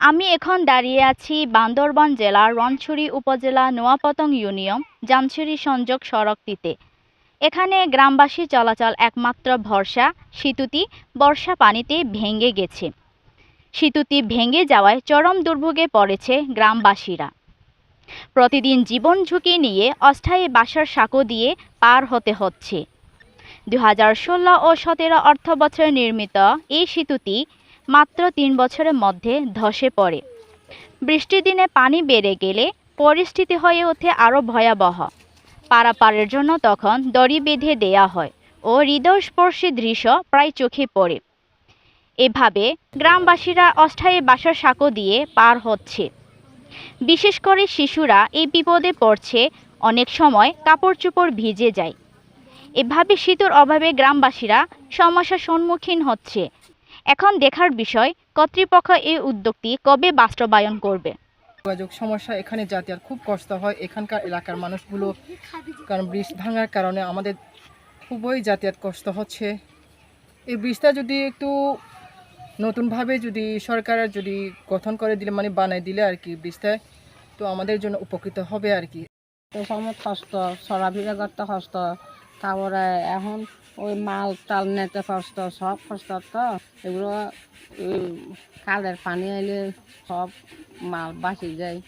আমি এখন দাঁড়িয়ে আছি বান্দরবান জেলার রনছড়ি উপজেলা নোয়াপতং ইউনিয়ন, জামছড়ি সংযোগ সড়কটিতে। এখানে গ্রামবাসী চলাচল একমাত্র ভরসা, সেতুটি বর্ষা পানিতে ভেঙে গেছে। সেতুটি ভেঙে যাওয়ায় চরম দুর্ভোগে পড়েছে গ্রামবাসীরা। প্রতিদিন জীবন ঝুঁকি নিয়ে অস্থায়ী বাসার সাঁকো দিয়ে পার হতে হচ্ছে। দু হাজার ষোলো ও সতেরো অর্থ বছরে নির্মিত এই সেতুটি মাত্র তিন বছরের মধ্যে ধসে পড়ে। বৃষ্টির দিনে পানি বেড়ে গেলে পরিস্থিতি হয়ে ওঠে আরও ভয়াবহ। পারাপারের জন্য তখন দড়ি বেঁধে দেয়া হয় ও হৃদয়স্পর্শী দৃশ্য প্রায় চোখে পড়ে। এভাবে গ্রামবাসীরা অস্থায়ী বাসার সাঁকো দিয়ে পার হচ্ছে। বিশেষ করে শিশুরা এই বিপদে পড়ছে, অনেক সময় কাপড় চোপড় ভিজে যায়। এভাবে শীতের অভাবে গ্রামবাসীরা সমস্যার সম্মুখীন হচ্ছে এখন দেখার বিষয় কর্তৃপক্ষ এই উদ্যোগটি কবে বাস্তবায়ন করবে? যোগাযোগ সমস্যা এখানে যাতায়াত খুব কষ্ট হয়। এখানকার এলাকার মানুষগুলো কারণ ব্রিজ ভাঙার কারণে আমাদের খুবই যাতায়াত কষ্ট হচ্ছে। এই ব্রিজটা যদি একটু নতুনভাবে যদি সরকার যদি গঠন করে দিলে মানে বানাই দিলে আর কি ব্রিজটা তো আমাদের জন্য উপকৃত হবে আর কি। তো সময় কষ্ট করতে কষ্ট তারপরে এখন ওই মাল টাল নেতে কষ্ট সব কষ্ট তো, এগুলো কালের পানি এলে সব মাল বাঁচি যায়।